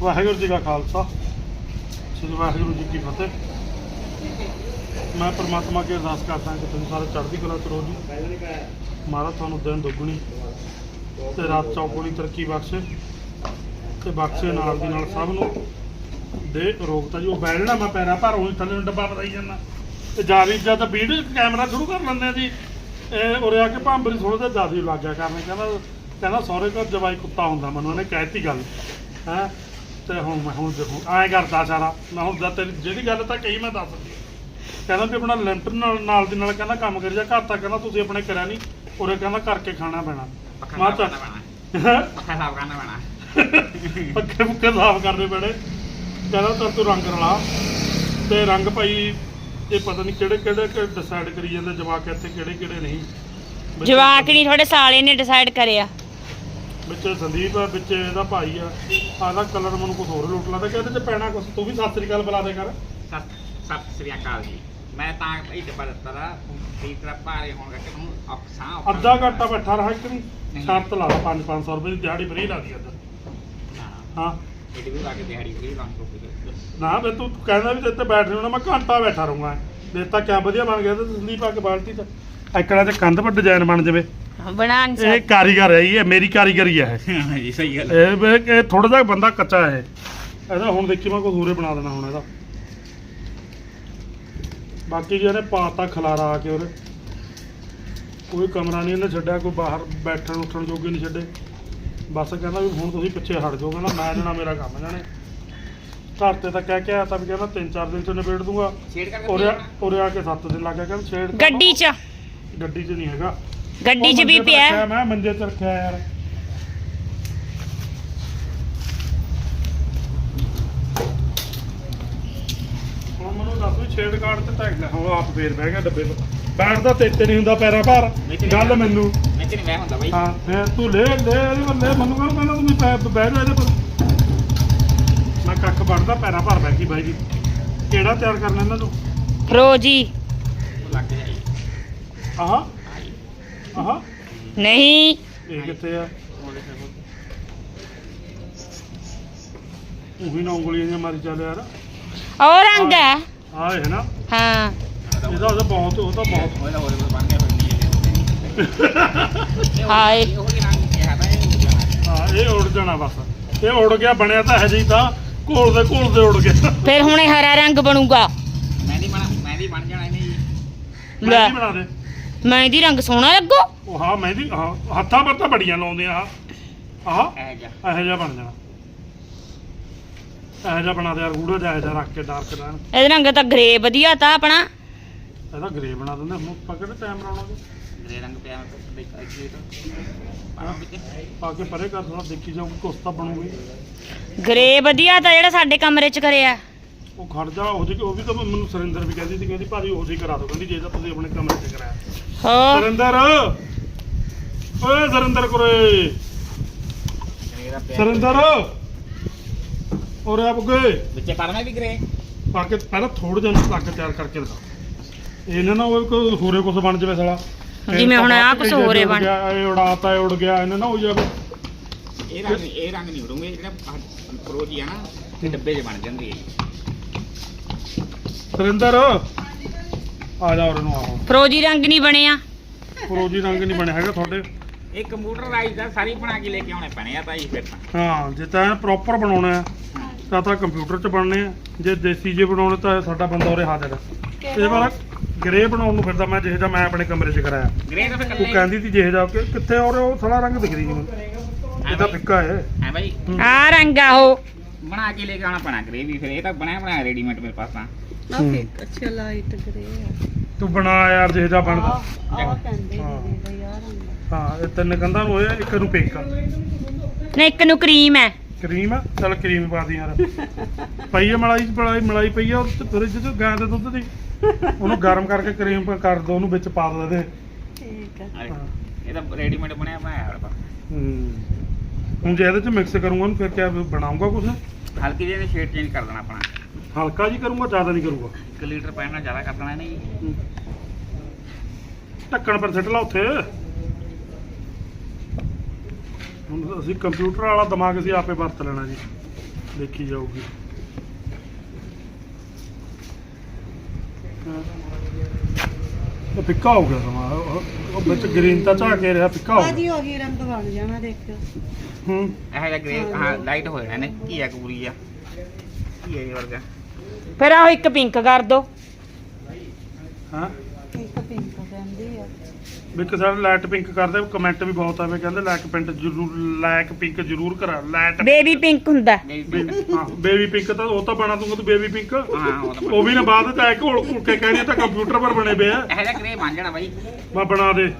ਵਾਹਿਗੁਰੂ ਜੀ ਕਾ ਖਾਲਸਾ। ਸ੍ਰੀ ਵਾਹਿਗੁਰੂ ਜੀ ਕੀ ਫਤਿਹ। ਮੈਂ ਪਰਮਾਤਮਾ ਅੱਗੇ ਅਰਦਾਸ ਕਰਦਾ ਕਿ ਤੁਸੀਂ ਸਾਰੇ ਚੜ੍ਹਦੀ ਕਲਾ ਚ ਰਹੋ ਜੀ। ਮਹਾਰਾਜ ਤੁਹਾਨੂੰ ਦਿਨ ਦੁੱਗਣੀ ਤੇ ਰਾਤ ਚੌਗੁਣੀ ਤਰੱਕੀ ਬਖਸ਼ੇ ਤੇ ਬਖਸ਼ੇ ਨਾਲ ਦੀ ਨਾਲ ਸਭ ਨੂੰ ਦੇ ਰੋਗਤਾ ਜੀ, ਉਹ ਬੈਠਣਾ ਮੈਂ ਪੈਰਾਂ ਭਰ ਉਹੀ ਥੱਲੇ ਨੂੰ ਡੱਬਾ ਪਤਾਈ ਜਾਂਦਾ। ਤੇ ਜਾਰੀ ਜਦ ਵੀਡੀਓ ਕੈਮਰਾ ਸ਼ੁਰੂ ਕਰ ਲੈਂਦੇ ਆ ਜੀ, ਇਹ ਉਰੇ ਆ ਕੇ ਭਾਂਬਰੀ ਥੋੜਾ ਜਿਹਾ ਜ਼ਿਆਦਾ ਹੀ ਲੱਗ ਗਿਆ ਕਰਨ, ਕਹਿੰਦਾ ਕਹਿੰਦਾ ਸਹੁਰੇ ਘਰ ਜਵਾਈ ਕੁੱਤਾ ਹੁੰਦਾ, ਮੈਨੂੰ ਉਹਨੇ ਕਹਿਤੀ ਗੱਲ। ਹੈ? ਤੇ ਹੁਣ ਮੈਂ ਹੁਣ ਦੇਖੋ ਐਂ ਕਰਦਾ ਸਾਰਾ। ਮੈਂ ਹੁਣ ਜਦ ਤੇਰੀ ਜਿਹੜੀ ਗੱਲ ਤਾਂ ਕਹੀ ਮੈਂ ਦੱਸ ਦਿੰਦੀ। ਕਹਿੰਦਾ ਵੀ ਆਪਣਾ ਲੈਂਟਰ ਨਾਲ ਨਾਲ ਦੀ ਨਾਲ ਕਹਿੰਦਾ ਕੰਮ ਕਰੀ ਜਾ ਘਰ ਤਾਂ ਕਹਿੰਦਾ ਤੁਸੀਂ ਆਪਣੇ ਕਰਿਆ ਨਹੀਂ ਉਰੇ ਕਹਿੰਦਾ ਕਰਕੇ ਖਾਣਾ ਪੈਣਾ। ਪੱਖਾ ਮੈਂ ਤਾਂ ਪੱਖਾ ਸਾਫ਼ ਕਰਨਾ ਪੈਣਾ। ਪੱਕੇ ਪੁੱਕੇ ਸਾਫ਼ ਕਰਨੇ ਪੈਣੇ। ਕਹਿੰਦਾ ਤਾਂ ਤੂੰ ਰੰਗ ਰਲਾ। ਤੇ ਰੰਗ ਭਾਈ ਇਹ ਪਤਾ ਨਹੀਂ ਕਿਹੜੇ ਕਿਹੜੇ ਡਿਸਾਈਡ ਕਰੀ ਜਾਂਦੇ ਜਵਾਕ ਇੱਥੇ ਕਿਹੜੇ ਕਿਹੜੇ ਨਹੀਂ। ਜਵਾਕ ਨਹੀਂ ਤੁਹਾਡੇ ਸਾਲੇ ਨੇ ਡਿਸਾਈਡ ਕਰਿਆ। ਵਿੱਚ ਸੰਦੀਪ ਆ ਵਿੱਚ ਇਹਦਾ ਭਾਈ ਆ ਆਦਾ ਕਲਰ ਮੈਨੂੰ ਕੁਝ ਹੋਰ ਲੁੱਟ ਲਾਦਾ ਕਿ ਇਹਦੇ ਚ ਪੈਣਾ ਕੁਝ ਤੂੰ ਵੀ ਸਤਿ ਸ੍ਰੀ ਅਕਾਲ ਬੁਲਾ ਦੇ ਕਰ। ਸਤਿ ਸਤਿ ਸ੍ਰੀ ਅਕਾਲ ਜੀ। ਮੈਂ ਤਾਂ ਇਹ ਡੱਬਾ ਦਿੱਤਾ ਦਾ ਤੀਸਰਾ ਭਾਰੇ ਹੋਣ ਕਰਕੇ ਤੁਹਾਨੂੰ ਔਖਾ ਅੱਧਾ ਘੰਟਾ ਬੈਠਾ ਰਹਾ ਕਿ ਨਹੀਂ। ਸ਼ਰਤ ਲਾ ਲਾ 5 500 ਰੁਪਏ ਦੀ ਦਿਹਾੜੀ ਫਰੀ ਲਾ ਦੀ ਅੱਜ ਹਾਂ। ਇਹ ਵੀ ਲਾ ਕੇ ਦਿਹਾੜੀ ਫਰੀ ਕੰਮ ਤੋਂ। ਨਾ ਬੇ ਤੂੰ ਕਹਿੰਦਾ ਵੀ ਤੇ ਬੈਠ ਰਹਿਣਾ ਮੈਂ ਘੰਟਾ ਬੈਠਾ ਰਹੂੰਗਾ। ਦੇਖਤਾ ਕਿਆ ਵਧੀਆ ਬਣ ਗਿਆ ਤੇ ਸੰਦੀਪ ਆ ਕੇ ਬਾਲਟੀ ਚ। ਐਕੜਾ ਤੇ ਕੰਧ ਪਰ ਡਿਜ਼ਾਈਨ ਬਣ ਜਾਵੇ। ਬਣਾ ਨਹੀਂ ਇਹ ਕਾਰੀਗਰ ਹੈ ਜੀ, ਇਹ ਮੇਰੀ ਕਾਰੀਗਰੀ ਹੈ ਹਾਂ। ਜੀ ਸਹੀ ਗੱਲ ਇਹ ਵੇ- ਇਹ ਥੋੜਾ ਜਿਹਾ ਬੰਦਾ ਕੱਚਾ ਹੈ। ਇਹ ਇਹਦਾ ਹੁਣ ਦੇਖੀ ਮੈਂ ਕੋਈ ਹੂਰੇ ਬਣਾ ਦੇਣਾ ਹੁਣ ਇਹਦਾ। ਬਾਕੀ ਜੀ ਇਹਨੇ ਪਾਤਾ ਖਲਾਰਾ ਆ ਕੇ ਉਹਦੇ। ਕੋਈ ਕਮਰਾ ਨਹੀਂ ਇਹਨੇ ਛੱਡਿਆ ਕੋਈ ਬਾਹਰ ਬੈਠਣ ਉੱਠਣ ਜੋਗੇ ਨਹੀਂ ਛੱਡੇ। ਬਸ ਕਹਿੰਦਾ ਵੀ ਹੁਣ ਤੁਸੀਂ ਪਿੱਛੇ ਹਟ ਜਾਓ ਕਹਿੰਦਾ ਮੈਂ ਜਣਾ ਮੇਰਾ ਕੰਮ ਜਾਣੇ ਘਰ ਤੇ ਤਾਂ ਕਹਿ ਕੇ ਆਇਆ ਤਾਂ ਵੀ ਕਹਿੰਦਾ ਤਿੰਨ ਚਾਰ ਦਿਨ ਚ ਨਿਬੇੜ ਦੂੰਗਾ। ਛੇੜ ਕਰਕੇ ਉਰੇ ਉਰੇ ਆ ਕੇ 7 ਦਿਨ ਲੱਗ ਗਿਆ ਕਹਿੰਦਾ ਛੇੜ ਤਾਂ ਗੱਡੀ 'ਚ। ਗੱਡੀ 'ਚ ਨਹੀਂ ਹੈਗਾ। ਗੱਡੀ 'ਚ ਵੀ ਤੇ ਪਿਆ। ਮੈਂ ਮੰਜੇ ਤੇ ਰੱਖਿਆ ਯਾਰ। ਹੁਣ ਮੈਨੂੰ ਦੱਸ ਵੀ ਛੇੜ ਕਾੜ ਤੇ ਟੈਗ ਹੁਣ ਆਪ ਫੇਰ ਬਹਿ ਗਿਆ ਡੱਬੇ 'ਚ ਬੈਠਦਾ ਤੇ ਤੇ ਨਹੀਂ ਹੁੰਦਾ ਪੈਰਾਂ ਭਾਰ। ਗੱਲ ਮੈਨੂੰ। ਮੈਂ ਕਿ ਨਹੀਂ ਮੈਂ ਹੁੰਦਾ ਬਾਈ। ਹਾਂ ਫੇਰ ਤੂੰ ਲੈ ਲੈ ਇਹਦੇ ਲੈ ਮੈਨੂੰ ਕਹਿੰਦਾ ਪਹਿਲਾਂ ਤੂੰ ਪੈ ਬਹਿ ਜਾ ਇਹਦੇ ਪਰ ਮੈਂ ਕੱਖ ਵੜਦਾ ਪੈਰਾਂ ਭਾਰ ਬਹਿ ਗਈ ਬਾਈ ਜੀ। ਕਿਹੜਾ ਤਿਆਰ ਕਰਨਾ ਇਹਨਾਂ ਨੂੰ? ਫਰੋਜੀ। ਲੱਗ ਜਾਈ ਆਹ। ਆਹ। ਨਹੀਂ। ਇਹ ਕਿੱਥੇ ਆ? ਉਹੀ ਨਾ ਉਂਗਲੀਆਂ ਜਿਹੀਆਂ ਮਾਰੀ ਚੱਲ ਯਾਰ। ਉਹ ਰੰਗ ਹੈ। ਆਹ ਇਹ ਨਾ। ਹਾਂ। ਇਹਦਾ ਉਹਦਾ ਬਹੁਤ ਉਹ ਤਾਂ ਬਹੁਤ। ਉਹਦਾ ਹੋਰ ਬਣ ਗਿਆ ਫਿਰ ਹਾਏ। ਤਾਂ ਇਹ ਹੋ ਇਹ ਉੜ ਜਾਣਾ ਬਸ। ਇਹ ਉੜ ਗਿਆ ਬਣਿਆ ਤਾਂ ਹੈ ਜੀ ਤਾਂ ਘੋਲਦੇ ਘੋਲਦੇ ਉੜ ਗਿਆ। ਫਿਰ ਹੁਣੇ ਹਰਾ ਰੰਗ ਬਣੂਗਾ। ਮਹਿੰਦੀ ਬਣਾ ਮਹਿੰਦੀ ਬਣ ਜਾਣਾ ਇਹਨੇ ਜੀ। ਲੈ। ਮਹਿੰਦੀ ਬਣਾ ਦੇ? ਮਹਿੰਦੀ ਰੰਗ ਸੋਹਣਾ ਲੱਗੋ। ਉਹ ਹਾਂ ਮਹਿੰਦੀ ਹਾਂ ਹੱਥਾਂ ਪਰ ਤਾਂ ਬੜੀਆਂ ਲਾਉਂਦੇ ਆ ਆਹ। ਆਹ ਇਹ ਜਾ ਇਹੋ ਜਿਹਾ ਬਣ ਜਾਣਾ। ਇਹੋ ਜਿਹਾ ਬਣਾ ਦੇ ਯਾਰ ਗੂੜਾ ਜਿਹਾ ਇਹੋ ਜਿਹਾ ਰੱਖ ਕੇ ਡਾਰਕ ਰਹਿਣ। ਇਹਦੇ ਰੰਗ ਤਾਂ ਗ੍ਰੇ ਵਧੀਆ ਤਾਂ ਆਪਣਾ। ਇਹਦਾ ਗ੍ਰੇ ਬਣਾ ਦਿੰਦੇ ਹੁਣ ਪਕੜ ਟਾਈਮ ਲਾਉਣਾ ਜੀ ਗ੍ਰੇ ਰੰਗ ਪਿਆ ਮੈਂ ਅੱਗੇ ਤਾਂ। ਪਾ ਕੇ ਪਰੇ ਕਰ ਦੇਣਾ ਦੇਖੀ ਜਾਊਗੀ ਕੁਛ ਤਾਂ ਬਣੂਗੀ। ਗ੍ਰੇ ਵਧੀਆ ਤਾਂ ਜਿਹੜਾ ਸਾਡੇ ਕਮਰੇ 'ਚ ਕਰਿਆ। ਉਹ ਖੜ ਜਾ ਉਹ ਜਿਹੀ ਉਹ ਵੀ ਤਾਂ ਮੈਨੂੰ ਸੁਰਿੰਦਰ ਵੀ ਕਹਿੰਦੀ ਸੀ ਕਹਿੰਦੀ ਭਾਜੀ ਉਹ ਜਿਹੀ ਕਰਾ ਦਿਓ ਕਹਿੰਦੀ ਜੇ ਤਾਂ ਤੁਸੀਂ ਆਪਣੇ ਕਮਰੇ 'ਚ ਕਰਾਇਆ। ਹੋ। ਸੁਰਿੰਦਰ। ਓਏ ਸੁਰਿੰਦਰ ਕੁਰੇ। ਸੁਰਿੰਦਰ। ਔਰ ਆ ਬੁਗੇ ਵਿੱਚੇ ਕਰਨਾ ਵੀ ਗ੍ਰੇ ਪਾ ਕੇ ਪਹਿਲਾਂ ਥੋੜਾ ਜਿਹਾ ਲੱਗ ਤਿਆਰ ਕਰਕੇ ਦਿਖਾ। ਇਹਨਾਂ ਨਾ ਉਹ ਕੋਈ ਹੋਰੇ ਕੁਝ ਬਣ ਜਾਵੇ ਸਾਲਾ। ਜਿਵੇਂ ਹੁਣ ਆਹ ਕੁਛ ਹੋਰੇ ਬਣ- ਗਿਆ ਇਹ ਉਡਾਤਾ ਇਹ ਉੜ ਗਿਆ ਇਹਨਾਂ ਨਾ ਹੋ ਜਾਵੇ। ਇਹ ਰੰਗ ਇਹ ਰੰਗ ਨਹੀਂ ਉਡੂਗੇ ਜਿਹੜਾ ਫਰੋਜੀ ਆ ਨਾ ਇਹ ਡੱਬੇ 'ਚ ਬਣ ਜਾਂਦੀ ਹੈ ਸੁਰਿੰਦਰ। ਆ ਜਾ ਉਰੇ ਨੂੰ ਆਓ ਫਰੋਜੀ ਰੰਗ ਨਹੀਂ ਬਣਿਆ ਫਰੋਜੀ ਰੰਗ ਨਹੀਂ ਬਣਿਆ ਹੈਗਾ ਤੁਹਾਡੇ। ਇਹ ਕੰਪਿਊਟਰਾਈਜ਼ ਦਾ ਸਾਰੀ ਬਣਾ ਕੇ ਲੈ ਕੇ ਆਉਣੇ ਪੈਣੇ ਆ ਤਾਂ ਜੀ ਫਿਰ ਤਾਂ। ਹਾਂ ਜੇ ਤਾਂ ਪ੍ਰੋਪਰ ਬਣਾਉਣਾ ਹੈ ਤਾਂ ਤਾਂ ਕੰਪਿਊਟਰ 'ਚ ਬਣਨੇ ਆ। ਜੇ ਦੇਸੀ ਜੇ ਬਣਾਉਣੇ ਤਾਂ ਸਾਡਾ ਬੰਦਾ ਉਰੇ ਹਾਜ਼ਰ ਹੈ ਇਹ ਵਾਲਾ ਗ੍ਰੇ ਬਣਾਉਣ ਨੂੰ ਫਿਰਦਾ ਮੈਂ ਜਿਹੇ ਜਿਹਾ ਮੈਂ ਆਪਣੇ ਕਮਰੇ 'ਚ ਕਰਾਇਆ। ਗ੍ਰੇ ਦਾ ਫਿਰ ਉਹ ਕੱਲੇ ਕਹਿੰਦੀ ਸੀ ਜਿਹੇ ਜਾ ਕੇ ਕਿੱਥੇ ਔਰ ਉਹ ਸਾਲਾ ਰੰਗ ਦਿਖ ਰਹੀ ਨਹੀਂ ਮੈਨੂੰ। ਇਹ ਤਾਂ ਫਿੱਕਾ ਹੈ। ਹੈ ਬਾਈ ਆ ਰੰਗ ਆ ਉਹ। ਬਣਾ ਕੇ ਲੈ ਕੇ ਆਉਣਾ ਪੈਣਾ ਗ੍ਰੇ ਵੀ ਫਿਰ ਇਹ ਤਾਂ ਬਣਿਆ ਬਣਾਇਆ ਰੈਡੀਮੇਡ ਮੇਰੇ ਪਾਸ ਤਾਂ। ਹੂੰ। ਅੱਛਾ ਲਾਈਟ ਗ੍ਰੇ ਆ। ਤੂੰ ਬਣਾ ਯਾਰ ਜਿਹੇ ਜਿਹਾ ਬਣਦਾ। ਆਹ ਕਹਿੰਦੇ ਹਾਂ। ਨੇ ਆ ਰੰਗ ਹਾਂ ਇਹ ਤਿੰਨ ਕੰਧਾਂ ਨੂੰ ਹੋਇਆ ਇੱਕ ਨੂੰ ਪਿੰਕ ਨਹੀਂ ਇੱਕ ਨੂੰ ਕਰੀਮ ਹੈ ਕਰੀਮ ਆ? ਚਲ ਕਰੀਮ ਪਾ ਦੀ ਯਾਰ। ਪਈ ਆ ਮਲਾਈ ਮਲਾਈ ਮਲਾਈ ਪਈ ਆ ਉਹ ਫਰਿੱਜ 'ਚ ਗਾਂ ਦੇ ਦੁੱਧ ਦੀ। ਉਹਨੂੰ ਗਰਮ ਕਰਕੇ ਕਰੀਮ ਕਰ ਦੋ ਉਹਨੂੰ ਵਿੱਚ ਪਾ ਦੋ ਇਹਦੇ। ਠੀਕ ਆ। ਇਹ ਤਾਂ ਰੈਡੀਮੇਡ ਬਣਿਆ ਬਣਾਇਆ ਹੋਇਆ ਬਸ ਹੂੰ। ਹੁਣ ਜੇ ਇਹਦੇ 'ਚ ਮਿਕਸ ਕਰੂੰਗਾ ਉਹਨੂੰ ਫਿਰ ਕਿਆ ਬਣਾਉਂਗਾ ਕੁਝ ਹਲਕੀ ਜਿਹੀ ਸ਼ੇਡ ਚੇਂਜ ਕਰ ਦੇਣਾ ਆਪਣਾ। ਹਲਕਾ ਜੀ ਕਰੂੰਗਾ ਜ਼ਿਆਦਾ ਨਹੀਂ ਕਰੂੰਗਾ? 1 ਲੀਟਰ ਪੈਣ ਨਾਲ ਜ਼ਿਆਦਾ ਕਰ ਦੇਣਾ ਨਹੀਂ। ਢੱਕਣ ਪਰ ਸਿੱਟ ਲਾ ਉੱਥੇ। ਹੁਣ ਅਸੀਂ ਕੰਪਿਊਟਰ ਵਾਲਾ ਦਿਮਾਗ ਅਸੀਂ ਆਪੇ ਵਰਤ ਲੈਣਾ ਜੀ। ਦੇਖੀ ਜਾਊਗੀ। ਇਹ ਫਿੱਕਾ ਹੋ ਗਿਆ ਸਮਾਂ। ਉਹ- ਉਹ ਵਿੱਚ ਗ੍ਰੀਨ ਤਾਂ ਝਾਕ ਕੇ ਰਿਹਾ ਫਿੱਕਾ ਹੋ ਗਿਆ। ਉਹੀ ਰੰਗ ਬਣ ਜਾਣਾ ਦੇਖਿਓ ਹੂੰ। ਇਹ ਜਿਹਾ ਗ੍ਰੇ ਹਾਂ ਲਾਈਟ ਹੋ ਜਾਣਾ ਨੇ ਕੀ ਆ ਕਬੂਰੀ ਆ? ਕੀ ਹੈ ਇਹ ਵਰਗਾ? ਫਿਰ ਆਹ ਇੱਕ ਪਿੰਕ ਕਰ ਦੋ। ਹਾਂ? ਇੱਕ ਪਿੰਕ ਕਹਿੰਦੀ ਆ। ਇੱਕ ਲਾਈਟ ਪਿੰਕ ਕਰਦੇ ਕਮੈਂਟ ਵੀ ਬਹੁਤ ਆਵੇ ਕਹਿੰਦੇ ਲਾਈਕ ਪਿੰਕ ਜ਼ਰੂਰ ਲਾਈਕ ਪਿੰਕ ਜ਼ਰੂਰ ਕਰਾ ਲਾਈਟ ਬੇਬੀ ਪਿੰਕ ਹੁੰਦਾ। ਹਾਂ ਬੇਬੀ ਪਿੰਕ ਤਾਂ ਉਹ ਤਾਂ ਬਣਾ ਦੂੰਗਾ ਤੂੰ ਬੇਬੀ ਪਿੰਕ। ਹਾਂ ਉਹ ਤਾਂ ਉਹ ਵੀ ਨਾ ਬਾਅਦ ਐ ਘੋਲ ਘੋਲ ਕੇ ਕਹਿਣੀ ਤਾਂ ਕੰਪਿਊਟਰ ਪਰ ਬਣੇ ਪਏ ਆ। ਇਹ ਜਿਹਾ ਗ੍ਰੇ ਬਣ ਜਾਣਾ ਬਾਈ। ਮੈਂ ਬਣਾ ਦੇ।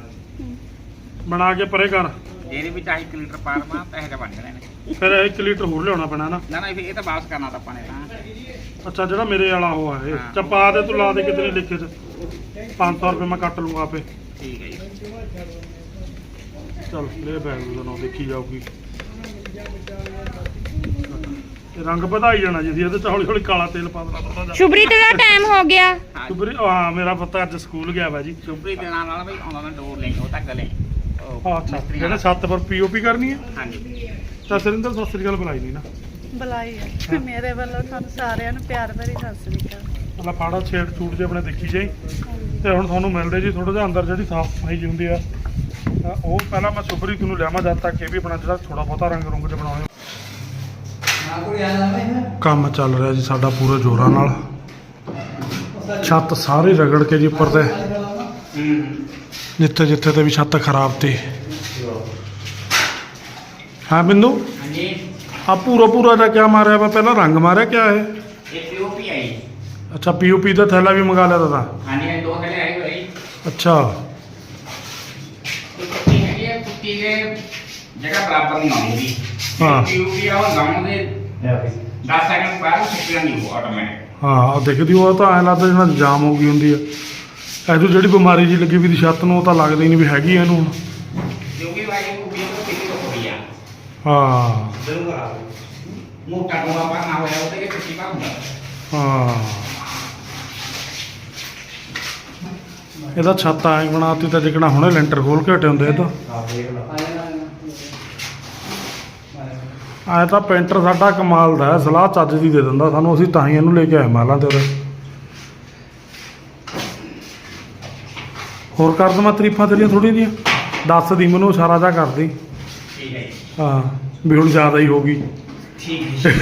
ਬਣਾ ਕੇ ਪਰੇ ਕਰ। ਇਹਦੇ ਵਿੱਚ ਆਹੀ ਲੀਟਰ ਪਾ ਦਵਾਂ ਤਾਂ ਇਹ ਜਿਹਾ ਬਣ ਜਾਣਾ ਨੇ ਫਿਰ 1 ਲੀਟਰ ਹੋਰ ਲਿਆਉਣਾ ਪੈਣਾ ਨਾ। ਨਾ ਨਾ ਫਿਰ ਇਹ ਤਾਂ ਵਾਪਸ ਕਰਨਾ ਤਾਂ ਆਪਾਂ ਨੇ। ਤਾਂ ਅੱਛਾ ਜਿਹੜਾ ਮੇਰੇ ਵਾਲਾ ਉਹ ਆ ਇਹ। ਚੱਲ ਪਾ ਦੇ ਤੂੰ ਲਾ ਦੇ ਕਿਤੇ ਲਿਖੇ ਚ 500 ਰੁਪਏ ਮੈਂ ਕੱਟ ਲੂੰਗਾ ਆਪੇ। ਠੀਕ ਹੈ ਜੀ। ਚੱਲ ਲੈ ਬੈਗ ਉਹਦਾ ਨਾਮ ਦੇਖੀ ਜਾਊਗੀ। ਇਹ ਰੰਗ ਵਧਾਈ ਜਾਣਾ ਜੀ ਅਸੀਂ ਇਹਦੇ ਚ ਹੌਲੀ ਹੌਲੀ ਕਾਲਾ ਤੇਲ ਪਾ ਦੇਣਾ ਥੋੜਾ ਜਿਹਾ ਸ਼ੁਭਰੀਤ ਦਾ ਟਾਈਮ ਹੋ ਗਿਆ। ਹਾਂ। ਸੁਬਰੀ ਹਾਂ ਮੇਰਾ ਪੁੱਤ ਅੱਜ ਸਕੂਲ ਗਿਆ ਵਾ ਜੀ। ਸੁਪਰੀ ਦੇ ਨਾਲ ਨਾਲ ਬਈ ਆਉਂਦਾ ਮੈਂ ਡੋਰ ਲੈ ਉਹ ਤੱਕ ਲੈ ਹਾਂ ਅੱਛਾ ਜਿਹੜੇ ਛੱਤ ਪਰ ਪੀਓਪੀ ਕਰਨੀ ਹੈ ਹਾਂਜੀ। ਤਾਂ ਸਰਿੰਦਰ ਸਤਿ ਸ੍ਰੀ ਅਕਾਲ ਬੁਲਾਈ ਨਹੀਂ ਨਾ। ਬੁਲਾਈ ਆ। ਮੇਰੇ ਵੱਲੋਂ ਤੁਹਾਨੂੰ ਸਾਰਿਆਂ ਨੂੰ ਪਿਆਰ ਭਰੀ ਸਤਿ ਸ੍ਰੀ ਅਕਾਲ। ਪਹਿਲਾਂ ਫਾੜਾ ਛੇੜ ਛੂਟ ਜੇ ਆਪਣੇ ਦੇਖੀ ਜਾਈ। ਤੇ ਹੁਣ ਤੁਹਾਨੂੰ ਮਿਲਦੇ ਜੀ ਥੋੜਾ ਜਿਹਾ ਅੰਦਰ ਜਿਹੜੀ ਸਾਫ਼ ਸਫ਼ਾਈ ਜੀ ਹੁੰਦੀ ਆ। ਤਾਂ ਉਹ ਪਹਿਲਾਂ ਮੈਂ ਸੁਬਰੀ ਨੂੰ ਲਿਆਵਾਂ ਜਦ ਤੱਕ ਇਹ ਵੀ ਆਪਣਾ ਜਿਹੜਾ ਥੋੜਾ ਬਹੁਤਾ ਰੰਗ ਰੁੰਗ ਤੇ ਬਣਾਉਣੇ। ਕੰਮ ਚੱਲ ਰਿਹਾ ਜੀ ਸਾਡਾ ਪੂਰੇ ਜ਼ੋਰਾਂ ਨਾਲ। ਛੱਤ ਸਾਰੀ ਰਗੜ ਕੇ ਜੀ ਉੱਪਰ ਤੇ। ਜਿੱਥੇ ਜਿੱਥੇ ਤੇ ਵੀ ਛੱਤ ਖਰਾਬ ਤੀ। ਹਾਂ ਬਿੰਦੂ? ਹਾਂਜੀ। ਆ ਪੂਰਾ ਪੂਰਾ ਦਾ ਕਿਆ ਮਾਰਿਆ ਵਾ? ਪਹਿਲਾਂ ਰੰਗ ਮਾਰਿਆ ਕਿਆ ਹੈ ਇਹ ਪੀਓਪੀ ਆਈ ਅੱਛਾ ਪੀਓਪੀ ਦਾ ਥੈਲਾ ਵੀ ਮੰਗਾ ਲਿਆ ਤਾ ਹਾਂਜੀ ਦੋ ਥਲੇ ਅੱਛਾ। ਕੁੱਤੀ ਹੈਗੀ ਹੈ ਕੁੱਤੀ ਦੇ ਜਗ੍ਹਾ ਬਰਾਬਰ ਨਹੀਂ ਆਉਂਦੀ ਜੀ। ਹਾਂ। ਪੀਓਪੀ ਆ ਉਹ ਗਾਉਂ ਦੇ 10 ਸੈਕਿੰਡ ਬਾਅਦ ਨਹੀਂ ਉਹ ਆਟੋਮੈਟਿਕ ਹਾਂ ਉਹ ਦਿਖਦੀ ਉਹ ਤਾਂ ਐਂ ਲੱਗਦਾ ਜਿਵੇਂ ਜਾਮ ਹੋ ਗਈ ਹੁੰਦੀ ਆ। ਐਦੋਂ ਜਿਹੜੀ ਬਿਮਾਰੀ ਜੀ ਲੱਗੀ ਵੀ ਦੀ ਛੱਤ ਨੂੰ ਉਹ ਤਾਂ ਲੱਗਦਾ ਹੀ ਨਹੀਂ ਵੀ ਹੈਗੀ ਆ ਇਹਨੂੰ ਹੁਣ। ਕਿਉਂਕਿ ਵਾਈ ਕਿਤੇ ਹੋ ਰਹੀ ਆ। ਹਾਂ। ਜ਼ਰੂਰ ਆ ਮੋਟਾ ਟੋਆ ਪਰ ਨਾ ਹੋਇਆ ਉਹਦੇ ਕਿ ਕੁੱਤੀ ਪਾ ਹੁੰਦਾ। ਹਾਂ। ਇਹਦਾ ਛੱਤ ਐਂ ਬਣਾਤੀ ਤਾਂ ਜਿਕਣਾ ਹੁਣੇ ਲੈਂਟਰ ਖੋਲ ਕੇ ਹਟੇ ਹੁੰਦੇ ਇਹ ਤਾਂ। ਆਇਆ ਤਾਂ ਪੇਂਟਰ ਸਾਡਾ ਕਮਾਲ ਦਾ ਹੈ ਸਲਾਹ ਚੱਜ ਦੀ ਦੇ ਦਿੰਦਾ ਸਾਨੂੰ ਅਸੀਂ ਤਾਂ ਹੀ ਇਹਨੂੰ ਲੈ ਕੇ ਆਏ ਮਾਲਾਂ ਤੇ ਹੋਰ ਕਰ ਦਵਾਂ ਤਰੀਫਾਂ ਤੇਰੀਆਂ ਥੋੜੀ ਜੀਆਂ ਦੱਸ ਦੀ ਮੈਨੂੰ ਇਸ਼ਾਰਾ ਜਾ ਕਰਦੀ। ਠੀਕ ਹੈ ਜੀ। ਹਾਂ ਵੀ ਹੁਣ ਜ਼ਿਆਦਾ ਹੀ ਹੋ ਗਈ। ਠੀਕ ਹੈ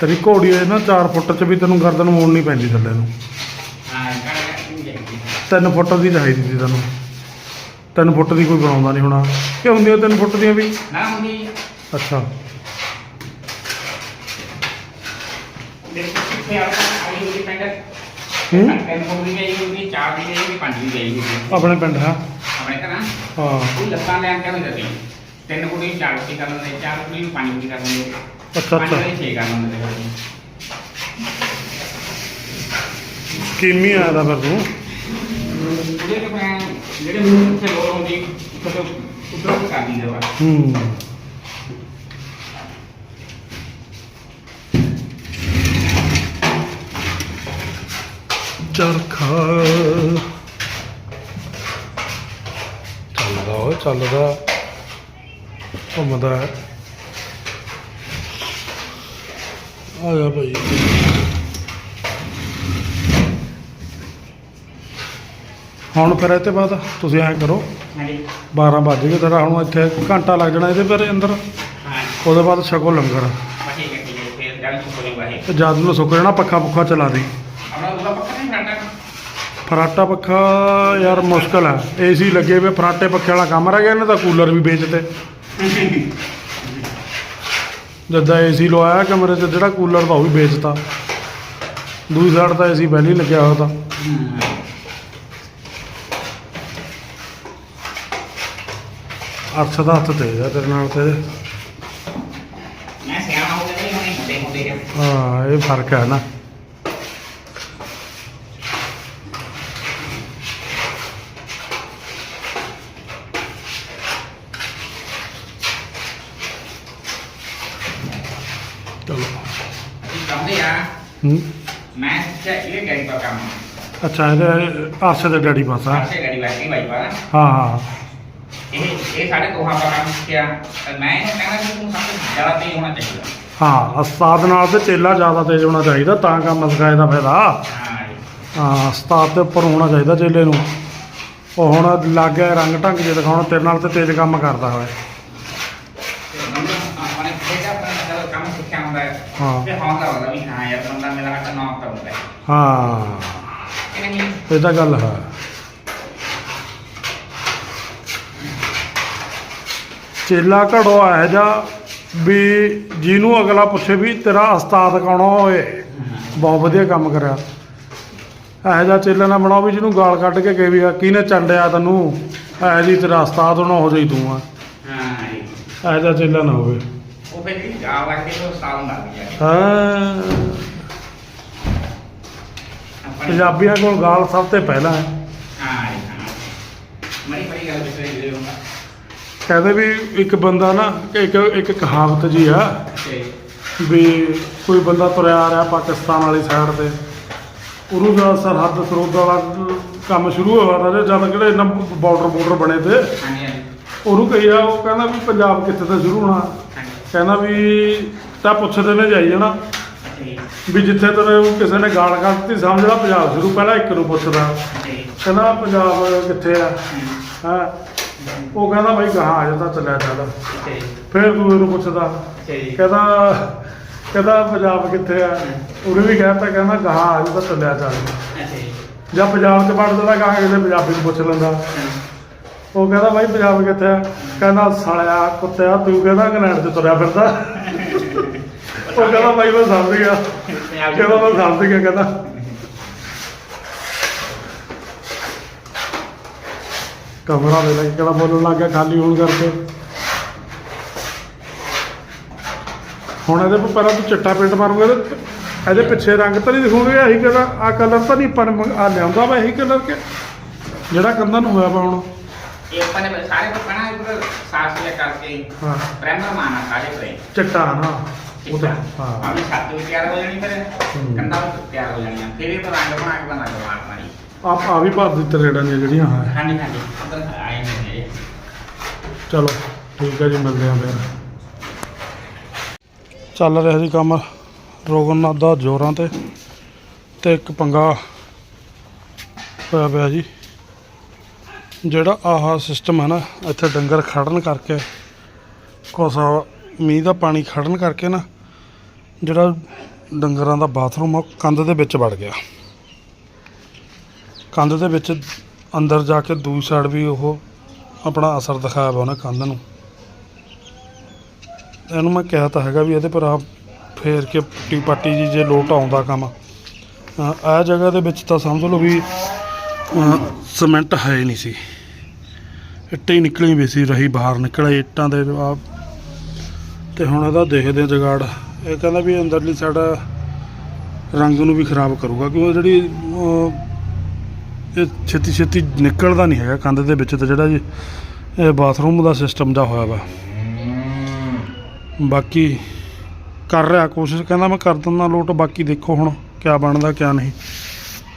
ਤੇਰੀ ਘੋੜੀ ਇਹ ਨਾ 4 ਫੁੱਟ ਚ ਵੀ ਤੈਨੂੰ ਗਰਦਨ ਮੋੜਨੀ ਪੈਂਦੀ ਥੱਲੇ ਨੂੰ। ਹਾਂ ਕਰ ਕਰ ਜਾਏਗੀ 3 ਫੁੱਟ ਦੀ ਚਾਹੀਦੀ ਸੀ ਤੈਨੂੰ। 3 ਫੁੱਟ ਦੀ ਕੋਈ ਬਣਾਉਂਦਾ ਨਹੀਂ ਹੋਣਾ। ਕਿ ਹੁੰਦੀਆਂ 3 ਫੁੱਟ ਦੀਆਂ ਵੀ? ਨਾ ਹੁੰਦੀ। ਅੱਛਾ ਦੇਖੋ ਕਿੱਥੇ ਆ ਆਈ ਹੋਈ ਪੈਂਡ ਹੂੰ? ਦੀ ਦੀ ਦੀ ਆਪਣੇ ਪਿੰਡ ਹੈ। ਆਪਣੇ ਹਾਂ ਤਿੰਨ ਕੁੜੀ ਚਾਰ ਕੁੜੀ ਕਰ ਲੈਂਦੇ ਚਾਰ ਕੁੜੀ ਨੂੰ ਪੰਜ ਕੁੜੀ ਕਰ ਲੈਂਦੇ ਅੱਛਾ ਪੰਜ ਅੱਛਾ ਵਾਲੀ ਛੇ ਕਰ ਲੈਂਦੇ ਸੀ ਕਿੰਮੀ ਆਇਆ ਦਾ ਫਿਰ ਤੂੰ? ਤੇ ਮੈਂ ਜਿਹੜੇ ਮੂੰਹ ਤੇ ਲੋੜ ਹੁੰਦੀ ਉੱਥੇ ਉੱਧਰ ਕਰ ਦਿੰਦੇ ਵਾ ਹੂੰ। ਚਰਖਾ। ਚੱਲਦਾ ਓਏ ਚੱਲਦਾ। ਘੁੰਮਦਾ ਹੈ। ਆ ਜਾ ਭਾਈ। ਹੁਣ ਫਿਰ ਇਹ ਤੇ ਬਾਅਦ ਤੁਸੀਂ ਐਂ ਕਰੋ। ਹਾਂਜੀ। 12 ਵੱਜ ਗਏ ਤੇਰਾ ਹੁਣ ਇੱਥੇ ਘੰਟਾ ਲੱਗ ਜਾਣਾ ਇਹਦੇ ਪਰ ਅੰਦਰ। ਹਾਂ ਉਹਦੇ ਬਾਅਦ ਛਕੋ ਲੰਗਰ। ਬਸ ਠੀਕ ਹੈ ਠੀਕ ਹੈ ਫਿਰ ਗੱਲ ਸੁਣ ਬਾਈ ਤੇ ਜਦ ਨੂੰ ਸੁੱਕ ਜਾਣਾ ਪੱਖਾ ਪੁੱਖਾ ਚਲਾ ਦੇ ਆਪਣਾ ਉਹਦਾ ਪੱਕਾ ਨਹੀਂ ਕਰਨਾ ਫਰਾਟਾ ਪੱਖਾ ਯਾਰ ਮੁਸ਼ਕਲ ਹੈ ਏਸੀ ਲੱਗੇ ਵੇ ਫਰਾਟੇ ਪੱਖੇ ਵਾਲਾ ਕੰਮ ਰਹਿ ਗਿਆ ਇਹਨਾਂ ਦਾ ਕੂਲਰ ਵੀ ਵੇਚਦੇ ਜਦਾਂ ਏਸੀ ਲਵਾਇਆ ਕਮਰੇ 'ਚ ਜਿਹੜਾ ਕੂਲਰ ਦਾ ਉਹ ਵੀ ਵੇਚਤਾ। ਦੂਜੀ ਸਾਈਡ ਤਾਂ ਏਸੀ ਪਹਿਲਾਂ ਲੱਗਿਆ ਹੋਇਆ ਤਾਂ। ਅਰਥ ਦਾ ਹੱਥ ਤੇਜ਼ ਆ ਤੇਰੇ ਨਾਲ ਤੇ। ਮੈਂ ਸਿਆਣਾ ਹੋ ਗਿਆ ਨਹੀਂ ਹੁਣੇ ਹੁੰਦੇ ਹੁੰਦੇ ਆ ਹਾਂ ਇਹ ਫ਼ਰਕ ਹੈ ਨਾ। ਹੂੰ। ਮੈਂ ਇਹ ਕੰਮ ਅੱਛਾ ਇਹਦੇ ਆਰਸੇ ਦੇ ਡੈਡੀ ਪਾਸਾ? ਆਸੇ ਗੜੀ ਵਾਲੀ ਬਾਈ ਪਾ ਹਾਂ ਹਾਂ। ਇਹ ਇਹ ਸਾਡੇ ਕੋਹਾ ਪਾ ਸਿੱਖਿਆ। ਤੇ ਮੈਂ ਕਹਿੰਦਾ ਕਿ ਤੂੰ ਸਭ ਤੋਂ ਜ਼ਿਆਦਾ ਤੇਜ਼ ਹੋਣਾ ਚਾਹੀਦਾ। ਹਾਂ ਉਸਤਾਦ ਨਾਲ ਤੇ ਚੇਲਾ ਜ਼ਿਆਦਾ ਤੇਜ਼ ਹੋਣਾ ਚਾਹੀਦਾ ਤਾਂ ਕੰਮ ਸਿਖਾਏ ਦਾ ਫਾਇਦਾ। ਹਾਂ ਉਸਤਾਦ ਦੇ ਉੱਪਰ ਹੋਣਾ ਚਾਹੀਦਾ ਚੇਲੇ ਨੂੰ। ਉਹ ਹੁਣ ਲੱਗ ਗਿਆ ਰੰਗ ਢੰਗ ਜੇ ਦਿਖਾਉਣ ਤੇਰੇ ਨਾਲ ਤੇ ਤੇਜ਼ ਕੰਮ ਕਰਦਾ ਹੋਵੇ ਤੇ ਬੰਦਾ ਆਪਣੇ ਜਿਹੜਾ ਆਪਣਾ ਜਦੋਂ ਕੰਮ ਸਿੱਖਿਆ ਹੁੰਦਾ ਹੈ ਹਾਂ। ਤੇ ਹੌਂਦਾ ਹੁੰਦਾ ਵੀ ਹਾਂ ਯਾਰ ਬੰਦਾ ਮੇਰਾ ਹੱਥ ਨੌਕ ਕਰਦਾ ਹੈ ਹਾਂ ਕਿ ਨਹੀਂ ਇਹ ਤਾਂ ਗੱਲ ਹੈ ਚੇਲਾ ਘੜੋ ਇਹ ਜਾ ਵੀ ਜਿਹਨੂੰ ਅਗਲਾ ਪੁੱਛੇ ਵੀ ਤੇਰਾ ਉਸਤਾਦ ਕੌਣ ਆ ਓਏ ਬਹੁਤ ਵਧੀਆ ਕੰਮ ਕਰਿਆ। ਇਹ ਜਾ ਚੇਲਾ ਨਾ ਬਣਾਓ ਵੀ ਜਿਹਨੂੰ ਗਾਲ ਕੱਢ ਕੇ ਕਹੇ ਵੀ ਆ, ਕਿਹਨੇ ਚੰਡਿਆ ਤੈਨੂੰ? ਇਹ ਜੀ ਤੇਰਾ ਉਸਤਾਦ ਹੋਣਾ ਹੋ ਜਾਈ ਤੂੰ ਆ। ਹਾਂ ਇਹ ਜਾ ਚੇਲਾ ਨਾ ਹੋਵੇ। ਉਹ ਫਿਰ ਜਿਹੜੀ ਗਾਲ ਲੱਗ ਕੇ ਉਹ ਸਾਲ ਲੱਗ ਗਿਆ। ਹਾਂ। ਆਪਣੇ- ਪੰਜਾਬੀਆਂ ਕੋਲ ਗਾਲ ਸਭ ਤੋਂ ਪਹਿਲਾਂ ਹੈ। ਹਾਂ ਮਰੀ ਮਰੀ ਗੱਲ ਜਿਹੜੇ ਕਹਿੰਦੇ ਵੀ ਇੱਕ ਬੰਦਾ ਨਾ ਇੱਕ ਇੱਕ ਕਹਾਵਤ ਜੀ ਆ ਵੀ ਕੋਈ ਬੰਦਾ ਤੁਰਿਆ ਆ ਰਿਹਾ ਪਾਕਿਸਤਾਨ ਵਾਲੀ ਸਾਈਡ ਤੇ। ਉਰੂ ਦਾ ਸਰਹੱਦ ਸਰੋਦ ਵਾਲਾ ਕੰਮ ਸ਼ੁਰੂ ਹੋਇਆ ਤਾਂ ਜਦ ਕਿਹੜੇ ਨਾ ਬਾਰਡਰ ਬਾਰਡਰ ਬਣੇ ਤੇ। ਉਹਨੂੰ ਕਹੀਆ ਉਹ ਕਹਿੰਦਾ ਵੀ ਪੰਜਾਬ ਕਿੱਥੇ ਤੋਂ ਸ਼ੁਰੂ ਹੋਣਾ। ਕਹਿੰਦਾ ਵੀ ਤਾਂ ਪੁੱਛਦੇ ਨੇ ਜਾਈ ਜਾਣਾ। ਤੇ ਵੀ ਜਿੱਥੇ ਤੈਨੂੰ ਕਿਸੇ ਨੇ ਗਾਲ ਕੱਢਤੀ ਸਮਝ ਲਾ ਪੰਜਾਬ ਸ਼ੁਰੂ, ਪਹਿਲਾਂ ਇੱਕ ਨੂੰ ਪੁੱਛਦਾ। ਤੇ ਕਹਿੰਦਾ ਪੰਜਾਬ ਕਿੱਥੇ ਆ? ਹਾਂ? ਉਹ ਕਹਿੰਦਾ ਬਾਈ ਕਹਾਂ ਆ ਜਾਂਦਾ ਚੱਲਿਆ ਚੱਲ ਤੇ ਫਿਰ ਤੂੰ ਨੂੰ ਪੁੱਛਦਾ ਤੇ ਕਹਿੰਦਾ ਕਹਿੰਦਾ ਪੰਜਾਬ ਕਿੱਥੇ ਆ? ਉਹਨੇ ਵੀ ਕਹਿਤਾ, ਕਹਿੰਦਾ ਗਾਹਾਂ ਆ ਜਾਂਦਾ ਚੱਲਿਆ ਚੱਲ ਤੇ ਜਾਂ ਪੰਜਾਬ 'ਚ ਵੜਦਾ ਤਾਂ ਗਾਹਾਂ ਕਿਸੇ ਪੰਜਾਬੀ ਨੂੰ ਪੁੱਛ ਲੈਂਦਾ। ਉਹ ਕਹਿੰਦਾ ਬਾਈ ਪੰਜਾਬ ਕਿੱਥੇ ਆ? ਕਹਿੰਦਾ ਸਾਲਿਆ ਕੁੱਤਿਆ ਤੂੰ ਕਹਿੰਦਾ ਇੰਗਲੈਂਡ 'ਚ ਤੁਰਿਆ ਫਿਰਦਾ? ਉਹ ਕਹਿੰਦਾ ਬਾਈ ਮੈਂ ਸਮਝ ਗਿਆ। ਕਹਿੰਦਾ ਮੈਂ ਸਮਝ ਗਿਆ, ਕਹਿੰਦਾ। ਕਮਰਾ ਦੇ ਲੱਗ ਕਹਿੰਦਾ ਬੋਲਣ ਲੱਗ ਗਿਆ ਖਾਲੀ ਹੋਣ ਕਰਕੇ। ਹੁਣ ਇਹਦੇ ਪਰ ਪਹਿਲਾਂ ਤੂੰ ਚਿੱਟਾ ਪੇਂਟ ਮਾਰੂਗਾ ਤੇ ਇਹਦੇ ਪਿੱਛੇ ਰੰਗ ਤਾਂ ਨਹੀਂ ਦਿਖੂਗੇ, ਇਹੀ ਕਲਰ ਆ ਕਲਰ ਤਾਂ ਨਹੀਂ ਪਰ ਆ ਲਿਆਉਂਦਾ ਵਾ ਇਹੀ ਕਲਰ ਕੇ। ਜਿਹੜਾ ਕੰਧਾਂ ਨੂੰ ਹੋਇਆ ਵਾ ਹੁਣ। ਇਹ ਆਪਾਂ ਨੇ ਸਾਰੇ ਕੋ ਕਹਣਾ ਇਹ ਸਾਫ਼ ਸੁਥਰਾ ਕਰਕੇ ਹਾਂ। ਪ੍ਰਾਈਮਰ ਮਾਰਨਾ ਸਾਰੇ ਪਰੇ। ਚਿੱਟਾ ਨਾ ਉਹ ਤਾਂ ਹਾਂ। ਆਪਣੀ ਛੱਤ ਵੀ ਤਿਆਰ ਹੋ ਜਾਣੀ ਫਿਰ। ਵੀ ਤਿਆਰ ਹੋ ਜਾਣੀਆਂ। ਫਿਰ ਇਹ ਤਾਂ ਰੰਗ ਬਣਾ ਕੇ ਬਣਾ ਕੇ ਮਾਰਨਾ ਜੀ ਆਪ ਆ ਵੀ ਭਰ ਦਿੱਤੇ ਰੇੜਾਂ ਦੀਆਂ ਜਿਹੜੀਆਂ ਹਾਂ। ਹਾਂਜੀ ਹਾਂਜੀ। ਉਧਰ ਆਏ ਨੇ ਚਲੋ ਠੀਕ ਹੈ ਜੀ ਮਿਲਦੇ ਆਂ ਫਿਰ। ਚੱਲ ਰਿਹਾ ਜੀ ਕੰਮ ਰੋਗਨਨਾਥ ਦਾ ਜ਼ੋਰਾਂ ਤੇ ਤੇ ਇੱਕ ਪੰਗਾ ਹੋਇਆ ਪਿਆ ਜੀ। ਜਿਹੜਾ ਆਹ ਸਿਸਟਮ ਹੈ ਨਾ, ਇੱਥੇ ਡੰਗਰ ਖੜਨ ਕਰਕੇ, ਕੋਸਾ ਮੀਂਹ ਦਾ ਪਾਣੀ ਖੜਨ ਕਰਕੇ ਨਾ, ਜਿਹੜਾ ਡੰਗਰਾਂ ਦਾ ਬਾਥਰੂਮ ਆ, ਉਹ ਕੰਧ ਦੇ ਵਿੱਚ ਵੜ ਗਿਆ। ਕੰਧ ਦੇ ਵਿੱਚ ਅੰਦਰ ਜਾ ਕੇ ਦੂਜੀ ਸਾਈਡ ਵੀ ਉਹ ਆਪਣਾ ਅਸਰ ਦਿਖਾਇਆ ਵਾ ਉਹਨੇ ਕੰਧ ਨੂੰ। ਇਹਨੂੰ ਮੈਂ ਕਿਹਾ ਤਾਂ ਹੈਗਾ ਵੀ ਇਹਦੇ ਪਰ ਆ ਫੇਰ ਕੇ ਪੁੱਟੀ ਪਾਟੀ ਜੀ ਜੇ ਲੋਟ ਆਉਂਦਾ ਕੰਮ। ਆ ਜਗ੍ਹਾ ਦੇ ਵਿੱਚ ਤਾਂ ਸਮਝ ਲਓ ਵੀ ਸੀਮੈਂਟ ਹੈ ਹੀ ਨਹੀਂ ਸੀ। ਇੱਟਾਂ ਹੀ ਨਿਕਲੀ ਵੀ ਸੀ ਰਹੀ ਬਾਹਰ ਨਿਕਲੇ, ਇੱਟਾਂ ਦੇ ਆਪ ਤੇ ਹੁਣ ਇਹਦਾ ਦੇਖਦੇ ਆ ਜਗਾੜ। ਇਹ ਕਹਿੰਦਾ ਵੀ ਅੰਦਰਲੀ ਸਾਡਾ ਰੰਗ ਨੂੰ ਵੀ ਖਰਾਬ ਕਰੂਗਾ, ਕਿਉਂ ਜਿਹੜੀ ਇਹ ਛੇਤੀ ਛੇਤੀ ਨਿਕਲਦਾ ਨਹੀਂ ਹੈਗਾ ਕੰਧ ਦੇ ਵਿੱਚ ਤੇ ਜਿਹੜਾ ਜੀ ਇਹ ਬਾਥਰੂਮ ਦਾ ਸਿਸਟਮ ਦਾ ਹੋਇਆ ਵਾ। ਬਾਕੀ ਕਰ ਰਿਹਾ ਕੋਸ਼ਿਸ਼, ਕਹਿੰਦਾ ਮੈਂ ਕਰ ਦਿੰਦਾ ਲੋਟ, ਬਾਕੀ ਦੇਖੋ ਹੁਣ ਕਿਆ ਬਣਦਾ ਕਿਆ ਨਹੀਂ।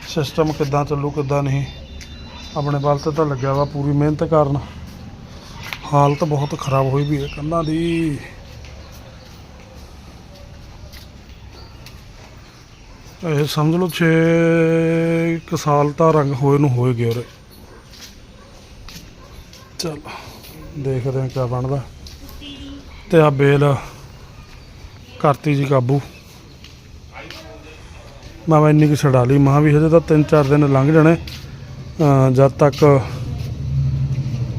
ਸਿਸਟਮ ਕਿੱਦਾਂ ਚੱਲੂ, ਕਿੱਦਾਂ ਨਹੀਂ, ਆਪਣੇ ਵੱਲ ਤੇ ਤਾਂ ਲੱਗਿਆ ਵਾ ਪੂਰੀ ਮਿਹਨਤ ਕਰਨ। ਹਾਲਤ ਬਹੁਤ ਖਰਾਬ ਹੋਈ ਵੀ ਹੈ ਕੰਧਾਂ ਦੀ। ਇਹ ਸਮਝ ਲਓ 6 ਕੁ ਸਾਲ ਤਾਂ ਰੰਗ ਹੋਏ ਨੂੰ ਹੋਏ ਗਏ ਉਰੇ। ਚਲ, ਦੇਖਦੇ ਹਾਂ ਕਿਆ ਬਣਦਾ। ਤੇ ਆ ਬੇਲ, ਕਰਤੀ ਜੀ ਕਾਬੂ। ਮੈਂ ਮੈਂ ਇੰਨੀ ਕੁ ਛਡਾ ਲਈ ਮਾਂ ਵੀ ਹਜੇ ਤਾਂ 3-4 ਦਿਨ ਲੰਘ ਜਾਣੇ। ਜਦ ਤੱਕ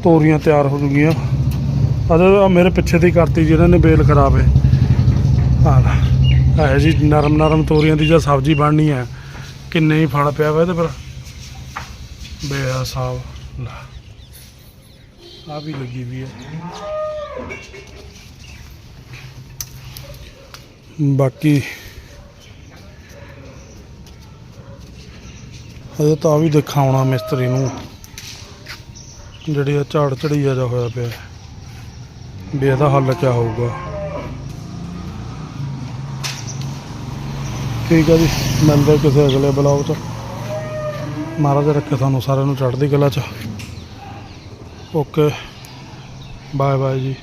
ਤੋਰੀਆਂ ਤਿਆਰ ਹੋ ਜੂਗੀਆਂ। ਅਜੇ ਮੇਰੇ ਪਿੱਛੇ ਦੀ ਕਰਤੀ ਜੀ, ਇਹਨਾਂ ਨੇ ਬੇਲ ਖਰਾਬ ਹੈ ਹਾਂ ਹੈ ਜੀ, ਨਰਮ ਨਰਮ ਤੋਰੀਆਂ ਦੀ ਜਾਂ ਸਬਜ਼ੀ ਬਣਨੀ ਹੈ ਕਿੰਨੇ ਹੀ ਫੜ ਪਿਆ ਵਾ ਇਹਦੇ ਪਰ। ਬੇਹਿਸਾਬ ਲੈ ਆ ਵੀ ਲੱਗੀ ਵੀ ਹੈ ਬਾਕੀ ਹਜੇ ਤਾਂ ਆਹ ਵੀ ਦਿਖਾਉਣਾ ਮਿਸਤਰੀ ਨੂੰ। ਜਿਹੜੀ ਆ ਝਾੜ ਝੜੀਆ ਜਾ ਹੋਇਆ ਪਿਆ। ਵੀ ਇਹਦਾ ਹੱਲ ਕਿਆ ਹੋਊਗਾ। ਠੀਕ ਆ ਜੀ, ਮਿਲਦੇ ਕਿਸੇ ਅਗਲੇ ਬਲੌਗ 'ਚ। ਮਹਾਰਾਜ ਰੱਖੇ ਤੁਹਾਨੂੰ ਸਾਰਿਆਂ ਨੂੰ ਚੜ੍ਹਦੀ ਕਲਾ 'ਚ। ਓਕੇ ਬਾਏ ਬਾਏ ਜੀ।